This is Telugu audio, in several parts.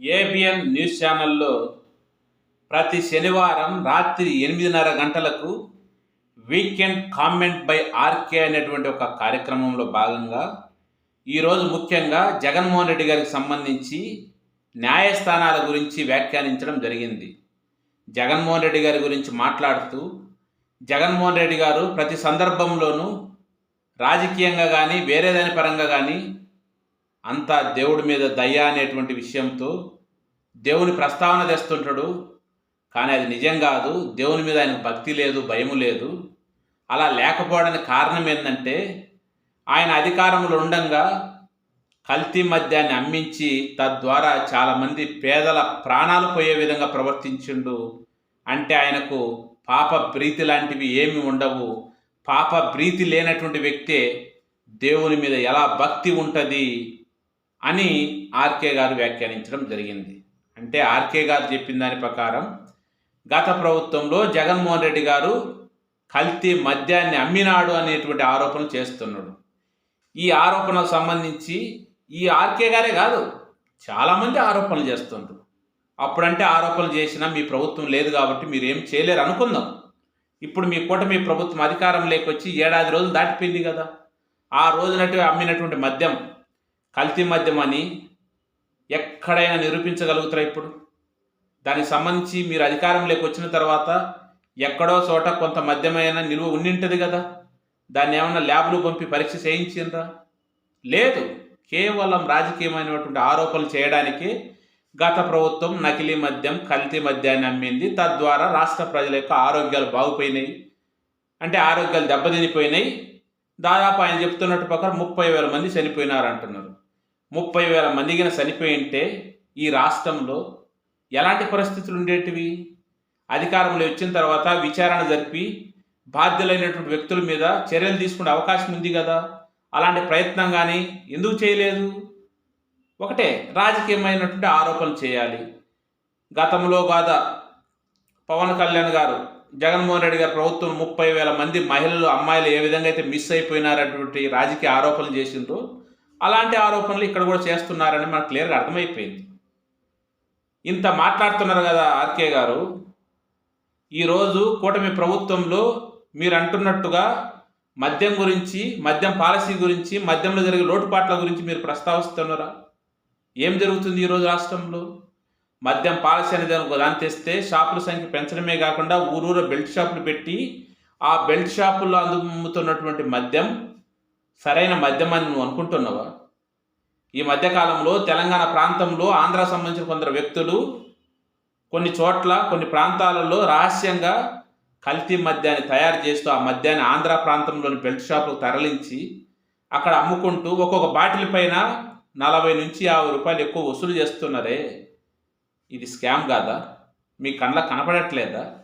ఏబిఎన్ న్యూస్ ఛానల్లో ప్రతి శనివారం రాత్రి ఎనిమిదిన్నర గంటలకు వీకెండ్ కామెంట్ బై ఆర్కే అనేటువంటి ఒక కార్యక్రమంలో భాగంగా ఈరోజు ముఖ్యంగా జగన్మోహన్ రెడ్డి గారికి సంబంధించి న్యాయస్థానాల గురించి వ్యాఖ్యానించడం జరిగింది. జగన్మోహన్ రెడ్డి గారి గురించి మాట్లాడుతూ జగన్మోహన్ రెడ్డి గారు ప్రతి సందర్భంలోనూ రాజకీయంగా కానీ వేరే దాని పరంగా కానీ అంతా దేవుడి మీద దయ అనేటువంటి విషయంతో దేవుని ప్రస్తావన తెస్తుంటాడు. కానీ అది నిజం కాదు. దేవుని మీద ఆయనకు భక్తి లేదు భయము లేదు. అలా లేకపోవడానికి కారణం ఏంటంటే ఆయన అధికారంలో ఉండంగా కల్తీ మద్యాన్ని అమ్మించి తద్వారా చాలామంది పేదల ప్రాణాలు పోయే విధంగా ప్రవర్తించిండు. అంటే ఆయనకు పాప ప్రీతి లాంటివి ఏమి ఉండవు. పాప ప్రీతి లేనటువంటి వ్యక్తే దేవుని మీద ఎలా భక్తి ఉంటుంది? అని ఆర్కే గారు వ్యాఖ్యానించడం జరిగింది. అంటే ఆర్కే గారు చెప్పిన దాని ప్రకారం గత ప్రభుత్వంలో జగన్మోహన్ రెడ్డి గారు కల్తీ మద్యాన్ని అమ్మినాడు అనేటువంటి ఆరోపణలు చేస్తున్నాడు. ఈ ఆరోపణలకు సంబంధించి ఈ ఆర్కే గారే కాదు చాలామంది ఆరోపణలు చేస్తుండ్రు. అప్పుడంటే ఆరోపణలు చేసినా మీ ప్రభుత్వం లేదు కాబట్టి మీరు ఏం చేయలేరు అనుకుందాం. ఇప్పుడు మీ కూటమి ప్రభుత్వం అధికారం లేకొచ్చి ఏడాది రోజులు దాటిపోయింది కదా. ఆ రోజునట్టు అమ్మినటువంటి మద్యం కల్తీ మద్యం అని ఎక్కడైనా నిరూపించగలుగుతారా ఇప్పుడు? దానికి సంబంధించి మీరు అధికారంలోకి వచ్చిన తర్వాత ఎక్కడో చోట కొంత మద్యమైన నిలువ ఉండింటది కదా? దాన్ని ఏమన్నా ల్యాబ్లు పంపి పరీక్ష చేయించిందా లేదు. కేవలం రాజకీయమైనటువంటి ఆరోపణలు చేయడానికి గత ప్రభుత్వం నకిలీ మద్యం కల్తీ మద్యాన్ని అమ్మింది. తద్వారా రాష్ట్ర ప్రజల యొక్క ఆరోగ్యాలు బాగుపోయినాయి. అంటే ఆరోగ్యాలు దెబ్బతినిపోయినాయి. దాదాపు ఆయన చెప్తున్నట్టు ప్రకారం ముప్పై వేల మంది చనిపోయినారు అంటున్నారు. ముప్పై వేల మందిగిన చనిపోయి ఉంటే ఈ రాష్ట్రంలో ఎలాంటి పరిస్థితులు ఉండేటివి? అధికారంలో వచ్చిన తర్వాత విచారణ జరిపి బాధ్యులైనటువంటి వ్యక్తుల మీద చర్యలు తీసుకునే అవకాశం ఉంది కదా? అలాంటి ప్రయత్నం కానీ ఎందుకు చేయలేదు? ఒకటే రాజకీయమైనటువంటి ఆరోపణలు చేయాలి. గతంలో కాదా పవన్ కళ్యాణ్ గారు జగన్మోహన్ రెడ్డి గారి ప్రభుత్వం ముప్పై వేల మంది మహిళలు అమ్మాయిలు ఏ విధంగా అయితే మిస్ అయిపోయినారటువంటి రాజకీయ ఆరోపణలు చేసిండ్రు అలాంటి ఆరోపణలు ఇక్కడ కూడా చేస్తున్నారని మనకు క్లియర్గా అర్థమైపోయింది. ఇంత మాట్లాడుతున్నారు కదా ఆర్కే గారు. ఈరోజు కూటమి ప్రభుత్వంలో మీరు అంటున్నట్టుగా మద్యం గురించి మద్యం పాలసీ గురించి మద్యంలో జరిగే లోటుపాట్ల గురించి మీరు ప్రస్తావిస్తున్నారా? ఏం జరుగుతుంది ఈరోజు రాష్ట్రంలో? మద్యం పాలసీ అనేది ఒక దాన్ని తెస్తే షాపుల సంఖ్య పెంచడమే కాకుండా ఊరూరు బెల్ట్ షాపులు పెట్టి ఆ బెల్ట్ షాపుల్లో అందుతున్నటువంటి మద్యం సరైన మద్యం అని నువ్వు అనుకుంటున్నావా? ఈ మధ్యకాలంలో తెలంగాణ ప్రాంతంలో ఆంధ్ర సంబంధించిన కొందరు వ్యక్తులు కొన్ని చోట్ల కొన్ని ప్రాంతాలలో రహస్యంగా కల్తీ మద్యాన్ని తయారు చేస్తూ ఆ మద్యాన్ని ఆంధ్ర ప్రాంతంలోని బెల్ట్ షాపులకు తరలించి అక్కడ అమ్ముకుంటూ ఒక్కొక్క బాటిల్ పైన నలభై నుంచి యాభై రూపాయలు ఎక్కువ వసూలు చేస్తున్నారే? ఇది స్కామ్ కాదా? మీ కళ్ళ కనపడట్లేదా?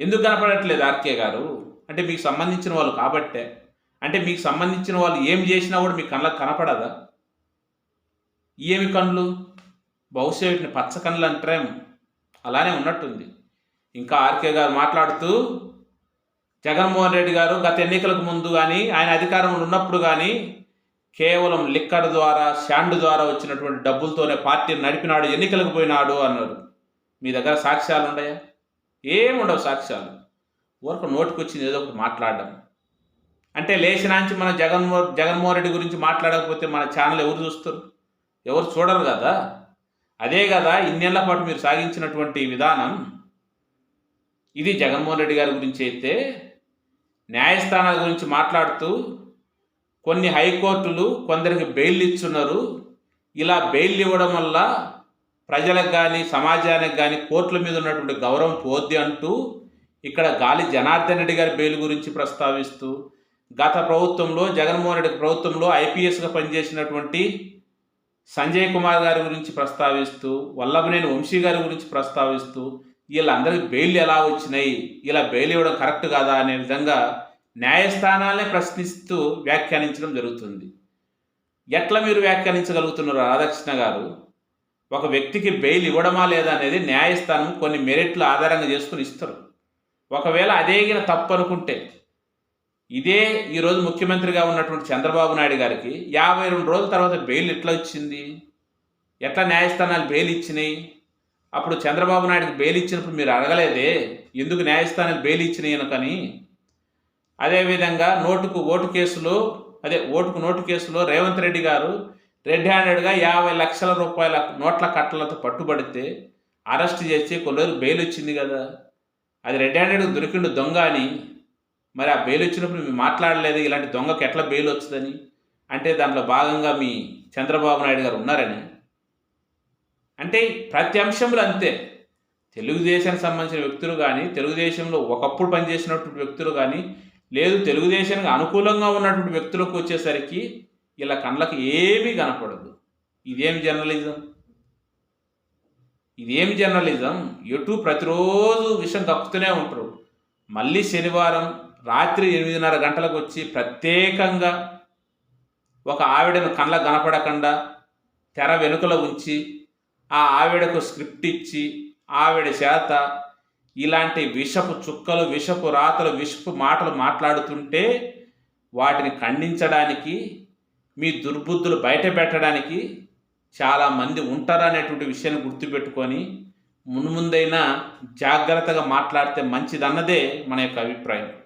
ఎందుకు కనపడట్లేదు ఆర్కే గారు? అంటే మీకు సంబంధించిన వాళ్ళు కాబట్టే. అంటే మీకు సంబంధించిన వాళ్ళు ఏం చేసినా కూడా మీ కళ్ళకు కనపడదా? ఏమి కళ్ళు? బహుశా వీటిని పచ్చ కళ్ళు అంటారేమో. అలానే ఉన్నట్టుంది. ఇంకా ఆర్కే గారు మాట్లాడుతూ జగన్మోహన్ రెడ్డి గారు గత ఎన్నికలకు ముందు కానీ ఆయన అధికారంలో ఉన్నప్పుడు కానీ కేవలం లిక్కర్ ద్వారా శాండ్ ద్వారా వచ్చినటువంటి డబ్బులతోనే పార్టీని నడిపినాడు ఎన్నికలకు పోయినాడు అన్నారు మీ దగ్గర సాక్ష్యాలు ఉన్నాయా ఏముండవు సాక్ష్యాలు. ఊరకు నోటికొచ్చింది ఏదో ఒకటి మాట్లాడడం. అంటే లేచినాంచి మన జగన్మోహన్ జగన్మోహన్ రెడ్డి గురించి మాట్లాడకపోతే మన ఛానల్ ఎవరు చూస్తారు? ఎవరు చూడరు కదా? అదే కదా ఇన్నేళ్ళ పాటు మీరు సాగించినటువంటి విధానం. ఇది జగన్మోహన్ రెడ్డి గారి గురించి అయితే న్యాయస్థానాల గురించి మాట్లాడుతూ కొన్ని హైకోర్టులు కొందరికి బెయిల్ ఇచ్చున్నారు. ఇలా బెయిల్ ఇవ్వడం వల్ల ప్రజలకు కానీ సమాజానికి కానీ కోర్టుల మీద ఉన్నటువంటి గౌరవం పోద్ది అంటూ ఇక్కడ గాలి జనార్దన్ రెడ్డి గారి బెయిల్ గురించి ప్రస్తావిస్తూ గత ప్రభుత్వంలో జగన్మోహన్ రెడ్డి ప్రభుత్వంలో ఐపీఎస్గా పనిచేసినటువంటి సంజయ్ కుమార్ గారి గురించి ప్రస్తావిస్తూ వల్లభనేని వంశీ గారి గురించి ప్రస్తావిస్తూ వీళ్ళందరికీ బెయిల్ ఎలా వచ్చినాయి? ఇలా బెయిల్ ఇవ్వడం కరెక్ట్ కాదా? అనే విధంగా న్యాయస్థానాలనే ప్రశ్నిస్తూ వ్యాఖ్యానించడం జరుగుతుంది. ఎట్లా మీరు వ్యాఖ్యానించగలుగుతున్నారు రాధాకృష్ణ గారు? ఒక వ్యక్తికి బెయిల్ ఇవ్వడమా లేదా అనేది న్యాయస్థానం కొన్ని మెరిట్లు ఆధారంగా చేసుకుని ఇస్తారు. ఒకవేళ అదేగిన తప్పు అనుకుంటే ఇదే ఈరోజు ముఖ్యమంత్రిగా ఉన్నటువంటి చంద్రబాబు నాయుడు గారికి యాభై రెండు రోజుల తర్వాత బెయిల్ ఎట్లా వచ్చింది? ఎట్లా న్యాయస్థానాలు బెయిల్ ఇచ్చినాయి? అప్పుడు చంద్రబాబు నాయుడుకి బెయిల్ ఇచ్చినప్పుడు మీరు అడగలేదే? ఎందుకు న్యాయస్థానాలు బెయిల్ ఇచ్చినాయి కానీ అదేవిధంగా నోటుకు ఓటు కేసులో అదే ఓటుకు నోటు కేసులో రేవంత్ రెడ్డి గారు రెడ్ హ్యాండెడ్గా యాభై లక్షల రూపాయల నోట్ల కట్టలతో పట్టుబడితే అరెస్ట్ చేసి కొన్ని బెయిల్ వచ్చింది కదా. అది రెడ్ హ్యాండెడ్ దొరికిండు దొంగ అని. మరి ఆ బెయిల్ వచ్చినప్పుడు మేము మాట్లాడలేదు ఇలాంటి దొంగకి ఎట్లా బెయిల్ వస్తుందని? అంటే దాంట్లో భాగంగా మీ చంద్రబాబు నాయుడు గారు ఉన్నారని. అంటే ప్రతి అంశంలో అంతే. తెలుగుదేశానికి సంబంధించిన వ్యక్తులు కానీ తెలుగుదేశంలో ఒకప్పుడు పనిచేసినటువంటి వ్యక్తులు కానీ లేదు తెలుగుదేశానికి అనుకూలంగా ఉన్నటువంటి వ్యక్తులకు వచ్చేసరికి ఇలా కళ్ళకి ఏమీ కనపడదు. ఇదేం జర్నలిజం? ఇదేమి జర్నలిజం? ఎటు ప్రతిరోజు విషయం కక్కుతూనే ఉంటారు. మళ్ళీ శనివారం రాత్రి ఎనిమిదిన్నర గంటలకు వచ్చి ప్రత్యేకంగా ఒక ఆవిడను కళ్ళకు కనపడకుండా తెర వెనుకలో ఉంచి ఆ ఆవిడకు స్క్రిప్ట్ ఇచ్చి ఆవిడ చేత ఇలాంటి విషపు చుక్కలు విషపు రాతలు విషపు మాటలు మాట్లాడుతుంటే వాటిని ఖండించడానికి మీ దుర్బుద్ధులు బయట పెట్టడానికి చాలామంది ఉంటారనేటువంటి విషయాన్ని గుర్తుపెట్టుకొని మున్ముందైనా జాగ్రత్తగా మాట్లాడితే మంచిదన్నదే మన యొక్క అభిప్రాయం.